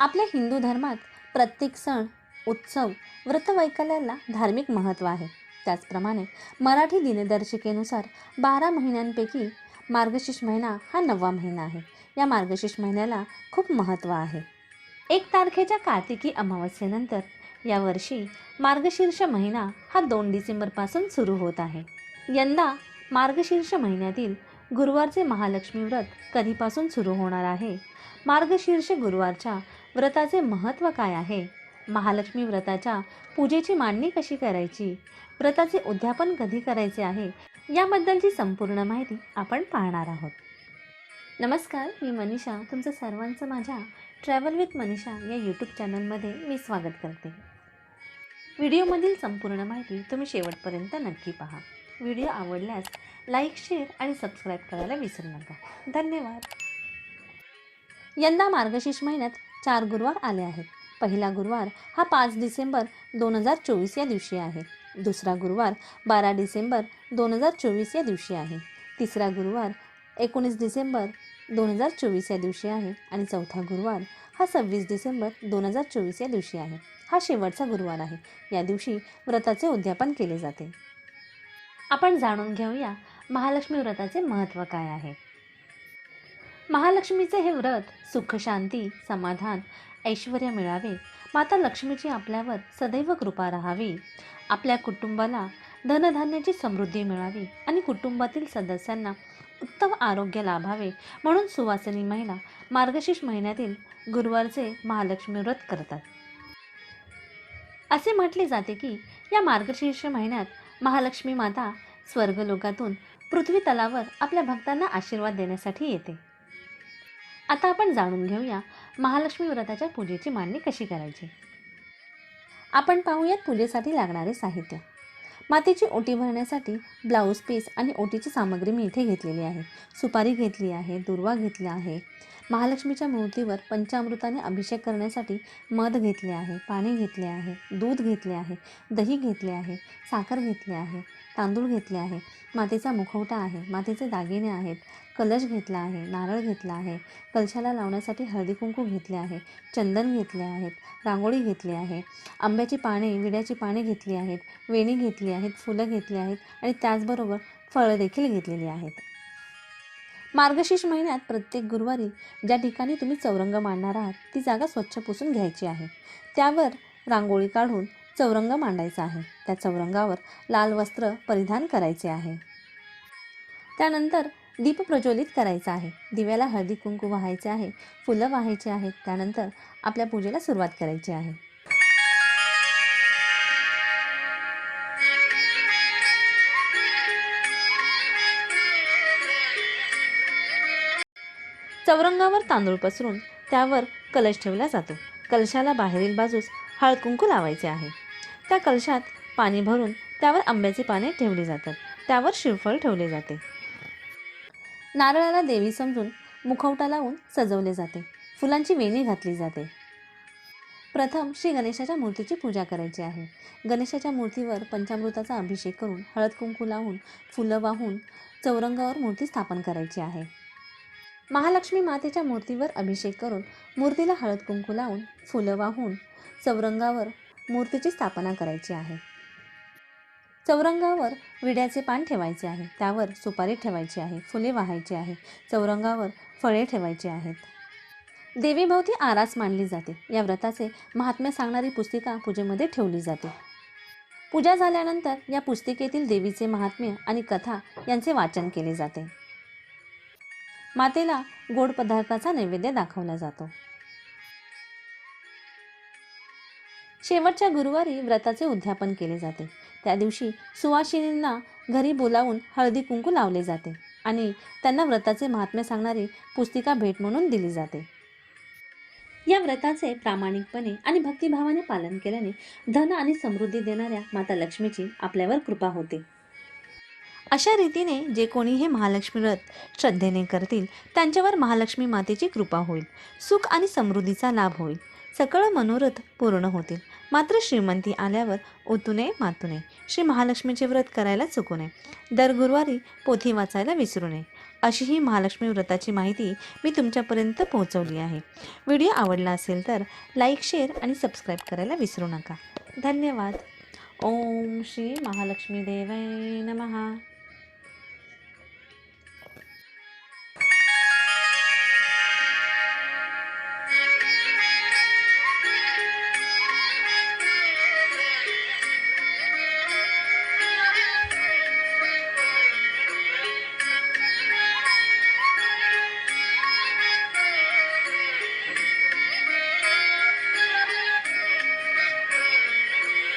आपल्या हिंदू धर्मात प्रत्येक सण उत्सव व्रतवैकल्याला धार्मिक महत्त्व आहे. त्याचप्रमाणे मराठी दिनदर्शिकेनुसार बारा महिन्यांपैकी मार्गशीर्ष महिना हा नववा महिना आहे. या मार्गशीर्ष महिन्याला खूप महत्त्व आहे. एक तारखेच्या कार्तिकी अमावस्येनंतर यावर्षी मार्गशीर्ष महिना हा दोन डिसेंबरपासून सुरू होत आहे. यंदा मार्गशीर्ष महिन्यातील गुरुवारचे महालक्ष्मी व्रत कधीपासून सुरू होणार आहे? मार्गशीर्ष गुरुवारच्या व्रताचे महत्त्व काय आहे? महालक्ष्मी व्रताच्या पूजेची मांडणी कशी करायची? व्रताचे उद्यापन कधी करायचे आहे? याबद्दलची संपूर्ण माहिती आपण पाहणार आहोत. नमस्कार मी मनीषा. तुमचं सर्वांचं माझ्या ट्रॅव्हल विथ मनीषा या यूट्यूब चॅनलमध्ये मी स्वागत करते. व्हिडिओमधील संपूर्ण माहिती तुम्ही शेवटपर्यंत नक्की पहा. व्हिडिओ आवडल्यास लाईक शेअर आणि सबस्क्राईब करायला विसरू नका. धन्यवाद. यंदा मार्गशीर्ष महिन्यात चार गुरुवार आले आहेत. पहिला गुरुवार हा पाच डिसेंबर दोन हजार चोवीस या दिवशी आहे. दुसरा गुरुवार बारा डिसेंबर दोन हजार चोवीस या दिवशी आहे. तिसरा गुरुवार एकोणीस डिसेंबर दोन हजार चोवीस या दिवशी आहे. आणि चौथा गुरुवार हा सव्वीस डिसेंबर दोन हजार चोवीस या दिवशी आहे. हा शेवटचा गुरुवार आहे. या दिवशी व्रताचे उद्यापन केले जाते. आपण जाणून घेऊया महालक्ष्मी व्रताचे महत्त्व काय आहे. महालक्ष्मीचे हे व्रत सुख शांती समाधान ऐश्वर मिळावे. माता लक्ष्मीची आपल्यावर सदैव कृपा राहावी. आपल्या कुटुंबाला धनधान्याची समृद्धी मिळावी आणि कुटुंबातील सदस्यांना उत्तम आरोग्य लाभावे. म्हणून सुवासिनी महिला मार्गशीर्ष महिन्यातील गुरुवारचे महालक्ष्मी व्रत करतात. असे म्हटले जाते की या मार्गशीर्ष महिन्यात महालक्ष्मी माता स्वर्गलोकातून पृथ्वी तलावर आपल्या भक्तांना आशीर्वाद देण्यासाठी येते. आता आपण जाणून घेऊया महालक्ष्मी व्रताच्या पूजेची मांडणी कशी करायची. आपण पाहूयात पूजेसाठी लागणारे साहित्य. मातेची ओटी भरण्यासाठी ब्लाऊज पीस आणि ओटीची सामग्री मी इथे घेतलेली आहे. सुपारी घेतली आहे दुर्वा घेतला आहे. महालक्ष्मीच्या मूर्तीवर पंचामृताने अभिषेक करण्यासाठी मध घेतले आहे पाणी घेतले आहे दूध घेतले आहे दही घेतले आहे साखर घेतले आहे. तांदूळ घेतले आहे. मातीचा मुखवटा आहे. मातीचे दागिने आहेत. कलश घेतला आहे. नारळ घेतला आहे. कलशाला लावण्यासाठी हळदी कुंकू घेतले आहे. चंदन घेतले आहेत. रांगोळी घेतली आहे. आंब्याची पाने विड्याची पाने घेतली आहेत. वेणी घेतली आहेत. फुलं घेतली आहेत. आणि त्याचबरोबर फळं देखील घेतलेली आहेत. मार्गशीर्ष महिन्यात प्रत्येक गुरुवारी ज्या ठिकाणी तुम्ही चौरंग मांडणार आहात ती जागा स्वच्छ पुसून घ्यायची आहे. त्यावर रांगोळी काढून चौरंग मांडायचा आहे. त्या चौरंगावर लाल वस्त्र परिधान करायचे आहे. त्यानंतर दीप प्रज्वलित करायचा आहे. दिव्याला हळदी कुंकू वाहायचे आहे. फुलं वाहायची आहेत. त्यानंतर आपल्या पूजेला सुरुवात करायची आहे. चौरंगावर तांदूळ पसरून त्यावर कलश ठेवला जातो. कलशाला बाहेरील बाजूस हळद कुंकू लावायचे आहे. त्या कलशात पाणी भरून त्यावर आंब्याची पाने ठेवली जातात. त्यावर शिवफळ ठेवले जाते. नारळाला देवी समजून मुखवटा लावून सजवले जाते. फुलांची वेणी घातली जाते. प्रथम श्री गणेशाच्या मूर्तीची पूजा करायची आहे. गणेशाच्या मूर्तीवर पंचामृताचा अभिषेक करून हळद कुंकू लावून फुलं वाहून चौरंगावर मूर्ती स्थापन करायची आहे. महालक्ष्मी मातेच्या मूर्तीवर अभिषेक करून मूर्तीला हळद कुंकू लावून फुलं वाहून चौरंगावर मूर्तीची स्थापना करायची आहे. चौरंगावर विड्याचे पान ठेवायचे आहे. त्यावर सुपारी ठेवायची आहे. फुले वाहायची आहे. चौरंगावर फळे ठेवायची आहेत. देवीभोवती आरास मांडली जाते. या व्रताचे महात्म्य सांगणारी पुस्तिका पूजेमध्ये ठेवली जाते. पूजा झाल्यानंतर या पुस्तिकेतील देवीचे महात्म्य आणि कथा यांचे वाचन केले जाते. मातेला गोड पदार्थाचा नैवेद्य दाखवला जातो. शेवटच्या गुरुवारी व्रताचे उद्यापन केले जाते. त्या दिवशी सुवासिनींना घरी बोलावून हळदी कुंकू लावले जाते आणि त्यांना व्रताचे महात्म्य सांगणारी पुस्तिका भेट म्हणून दिली जाते. या व्रताचे प्रामाणिकपणे आणि भक्तिभावाने पालन केल्याने धन आणि समृद्धी देणाऱ्या माता लक्ष्मीची आपल्यावर कृपा होते. अशा रीतीने जे कोणी हे महालक्ष्मी व्रत श्रद्धेने करतील त्यांच्यावर महालक्ष्मी मातेची कृपा होईल. सुख आणि समृद्धीचा लाभ होईल. सकळ मनोरथ पूर्ण होतील. मात्र श्रीमंती आल्यावर ओतू नये मातू नये. श्री महालक्ष्मीचे व्रत करायला चुकू नये. दर गुरुवारी पोथी वाचायला विसरू नये. अशी ही महालक्ष्मी व्रताची माहिती मी तुमच्यापर्यंत पोहोचवली आहे. व्हिडिओ आवडला असेल तर लाईक शेअर आणि सबस्क्राईब करायला विसरू नका. धन्यवाद. ओम श्री महालक्ष्मी देवाय नमः.